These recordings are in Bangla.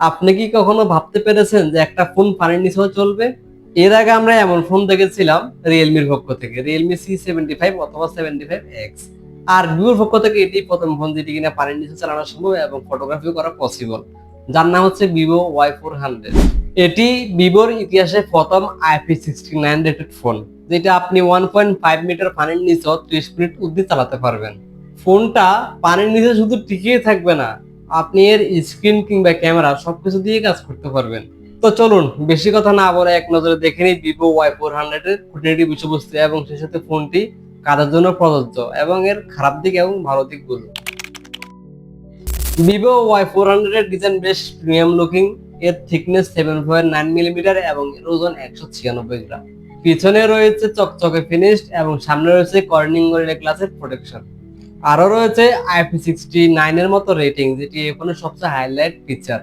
আপনি কি কখনো ভাবতে পেরেছেন যে একটা ফোন পানির নিচেও চলবে? এর আগে আমরা এমন ফোন দেখেছিলাম রিয়েলমির পক্ষ থেকে রিয়েলমি সি সেভেন্টি ফাইভ অথবা সেভেন্টি ফাইভ এক্স আর ভিভোর পক্ষ থেকে এটি প্রথম ফোন যেটি কিনা পানির নিচে চালানো সম্ভব এবং ফটোগ্রাফিও করা পসিবল যার নাম হচ্ছে ভিভো ওয়াই ফোর হান্ড্রেড এটি ভিভোর ইতিহাসে প্রথম IP sixty nine rated phone যেটা আপনি ওয়ান পয়েন্ট ফাইভ মিটার পানির নিচেও ত্রিশ মিনিট অব্দি চালাতে পারবেন। ফোনটা পানির নিচে শুধু টিকিয়ে থাকবে না আপনি এর স্ক্রিন কিংবা ক্যামেরা সবকিছু দিয়ে কাজ করতে পারবেন। তো চলুন, বেশি কথা না বলে এক নজরে দেখে নিই ভিভো ওয়াই ফোর হান্ড্রেড এর খুঁটিনাটি বিষয়বস্তু এবং সেই সাথে ফোনটি কাদের জন্য প্রযোজ্য এবং এর খারাপ দিক এবং ভালো দিক দিকগুলো। ভিভো ওয়াই ফোর হান্ড্রেড এর ডিজাইন বেশ প্রিমিয়াম লুকিং এর thickness seven point nine millimetre এবং এর ওজন একশো ছিয়ানব্বই গ্রাম। পিছনে রয়েছে চকচকে ফিনিশড এবং সামনে রয়েছে কর্নিং গ্লাসের প্রোটেকশন আরও রয়েছে আইপি সিক্সটি নাইনের মতো রেটিং যেটি এখানে সবচেয়ে হাইলাইট ফিচার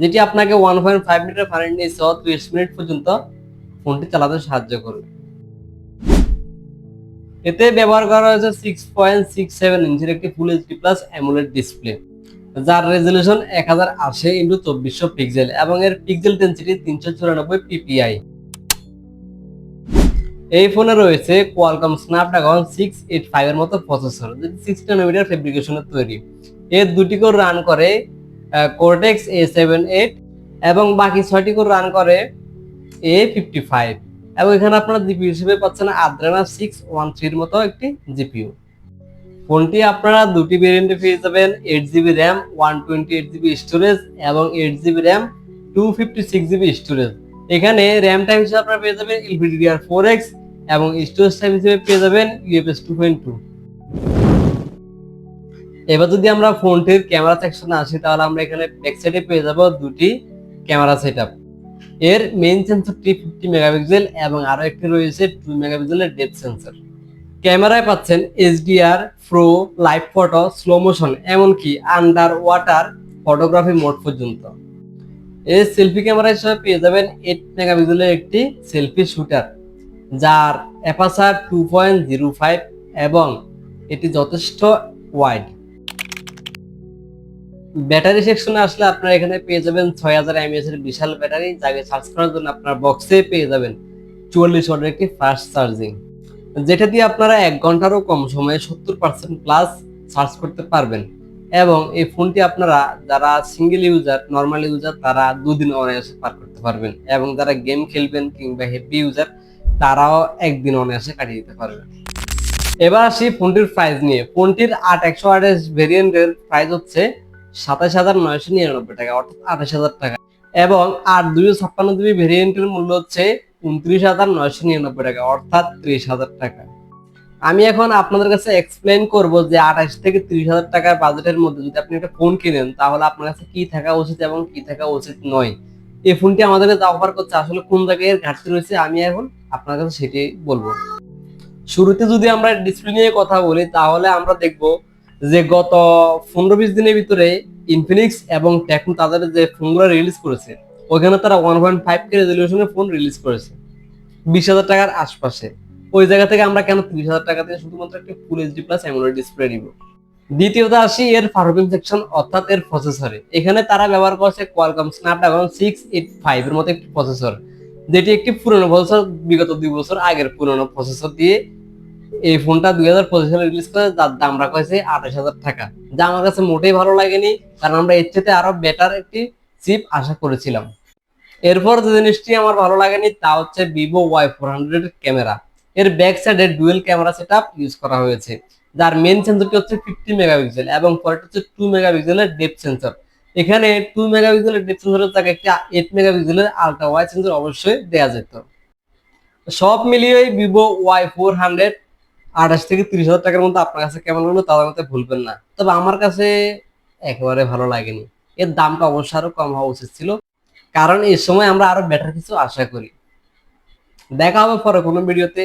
যেটি আপনাকে ওয়ান পয়েন্ট ফাইভ মিটার পানির নিচে ত্রিশ মিনিট পর্যন্ত ফোনটি চালাতে সাহায্য করবে। এতে ব্যবহার করা হয়েছে সিক্স পয়েন্ট সিক্স সেভেন ইঞ্চের একটি full HD plus AMOLED display যার রেজলিউশন এক হাজার আশি ইন্টু চব্বিশশো পিক্সেল এবং এর পিক্সেল ডেন্সিটি তিনশো চুরানব্বই পিপিআই এই ফোনে রয়েছে Qualcomm Snapdragon six eight five এর মতো প্রসেসর যেটি সিক্স নানোমিটার ফেব্রিকেশনের তৈরি। এর দুটি করে রান করে কোরটেক্স এ সেভেন এইট এবং বাকি ছয়টি করে রান করে এ ফিফটি ফাইভ এবং এখানে আপনারা জিপিউ হিসেবে পাচ্ছেন আদ্রানা সিক্স ওয়ান থ্রির মতো একটি জিপিউ ফোনটি আপনারা দুটি ভেরিয়েন্টে পেয়ে যাবেন eight GB RAM one twenty eight GB storage এবং eight GB RAM two fifty six GB storage এখানে র্যাম টাইম হিসেবে আপনারা পেয়ে যাবেন এলপিডিডিআর ফোর এক্স এবং স্টোরেজ টাইম হিসেবে পেয়ে যাবেন ইউএফএস টু পয়েন্ট টু এবার যদি আমরা ফোনটির ক্যামেরা সেকশনে আসি, তাহলে আমরা এখানে ব্যাক সাইডে পেয়ে যাব দুটি ক্যামেরা সেটআপ এর মেইন সেন্সরটি ফিফটি মেগাপিক্সেল এবং আরও একটি রয়েছে টু মেগাপিক্সেলের ডেপ সেন্সর ক্যামেরায় পাচ্ছেন HDR pro live photo slow motion এমনকি আন্ডার ওয়াটার ফটোগ্রাফি মোড পর্যন্ত। এই সেলফি ক্যামেরা হিসেবে পেয়ে যাবেন এইট মেগাপিক্সেলের একটি সেলফি শুটার যার aperture two point zero five এবং এটি যথেষ্ট ওয়াইড ব্যাটারি সেকশনে আসলে আপনারা এখানে পেয়ে যাবেন ছয় হাজার এমএএস এর বিশাল ব্যাটারি যাকে চার্জ করার জন্য আপনার বক্সে পেয়ে যাবেন চুয়াল্লিশ ওয়াটের একটি ফাস্ট চার্জিং যেটা দিয়ে আপনারা এক ঘন্টারও কম সময়ে সত্তর পার্সেন্ট প্লাস চার্জ করতে পারবেন। এবং এই ফোনটি আপনারা যারা সিঙ্গেল ইউজার নর্মাল ইউজার তারা দুদিন অনায়াসে পার করতে পারবেন। এবং যারা গেম খেলবেন কিংবা হেভি ইউজার তারাও একদিন অনায়াসে কাটিয়ে দিতে পারবেন। এবার আসি ফোনটির প্রাইস নিয়ে। ফোনটির আট একশো আঠাশ ভেরিয়েন্টের প্রাইস হচ্ছে সাতাশ হাজার নয়শো নিরানব্বই টাকা, অর্থাৎ আঠাশ হাজার টাকা। এবং আট দুইশো ছাপ্পান্ন জিবি ভেরিয়েন্টের মূল্য হচ্ছে উনত্রিশ হাজার নয়শো নিরানব্বই টাকা, অর্থাৎ ত্রিশ হাজার টাকা। আমি এখন আপনাদের কাছে এক্সপ্লেন করব যে আঠাশ থেকে ত্রিশ হাজার টাকার বাজেটের মধ্যে যদি আপনি একটা ফোন কিনেন, তাহলে আপনার কাছে কি থাকা উচিত এবং কি থাকা উচিত নয়। এই ফোনটি আমাদের কাছে অফার করছে, আসলে কোন জায়গায় এর ঘাটতি রয়েছে আমি এখন আপনার কাছে সেটাই বলব। শুরুতে যদি আমরা ডিসপ্লে নিয়ে কথা বলি, তাহলে আমরা দেখব যে গত পনেরো বিশ দিনের ভিতরে ইনফিনিক্স এবং টেকনো তাদের যে ফোনগুলো রিলিজ করেছে ওখানে তারা ওয়ান পয়েন্ট ফাইভ কে রেজলিউশনের ফোন রিলিজ করেছে, বিশ হাজার টাকার আশপাশে। ওই জায়গা থেকে আমরা কেন ত্রিশ হাজার টাকা দিয়ে শুধুমাত্র একটা full HD plus AMOLED display নিব? দ্বিতীয়ত আসি এর ফারুকিং সেকশন অর্থাৎ এর প্রসেসরে এখানে তারা ব্যবহার করছে Qualcomm Snapdragon six eight five এর মতো একটি প্রসেসর যেটি একটি পুরনো প্রসেসর বিগত দুই বছর আগের পুরনো প্রসেসর দিয়ে এই ফোনটা দুই হাজার পঁচিশ সালে রিলিজ করে যার দাম রাখা হয়েছে আঠাশ হাজার টাকা। যা আমার কাছে মোটেই ভালো লাগেনি, কারণ আমরা এর চেয়ে আরও বেটার একটি চিপ আশা করেছিলাম। এরপর যে জিনিসটি আমার ভালো লাগেনি, তা হচ্ছে Vivo Y four hundred camera এর ব্যাক সাইডে ডুয়েল ক্যামেরা সেট ইউজ করা হয়েছে। যার মেন সেন্সরটি হচ্ছে ফিফটি মেগাপিক্সেল এবং পরেরটা হচ্ছে টু মেগাপিক্সেলের ডেপ সেন্সর এখানে টু মেগাপিক্সেলের ডেপ সেন্সরের জায়গায় একটা এইট মেগাপিক্সেলের আলট্রা ওয়াইড সেন্সর অবশ্যই দেওয়া যেত। সব মিলিয়ে ভিভো ওয়াই ফোর হান্ড্রেড আঠাশ থেকে তিরিশ হাজার টাকার মধ্যে আপনার কাছে কেমন লাগল তাদের মধ্যে ভুলবেন না। তবে আমার কাছে একেবারে ভালো লাগেনি। এর দামটা অবশ্যই আরও কম হওয়া উচিত ছিল। কারণ এই সময় আমরা আরও বেটার কিছু আশা করি। দেখা হবে পরে কোনো ভিডিওতে।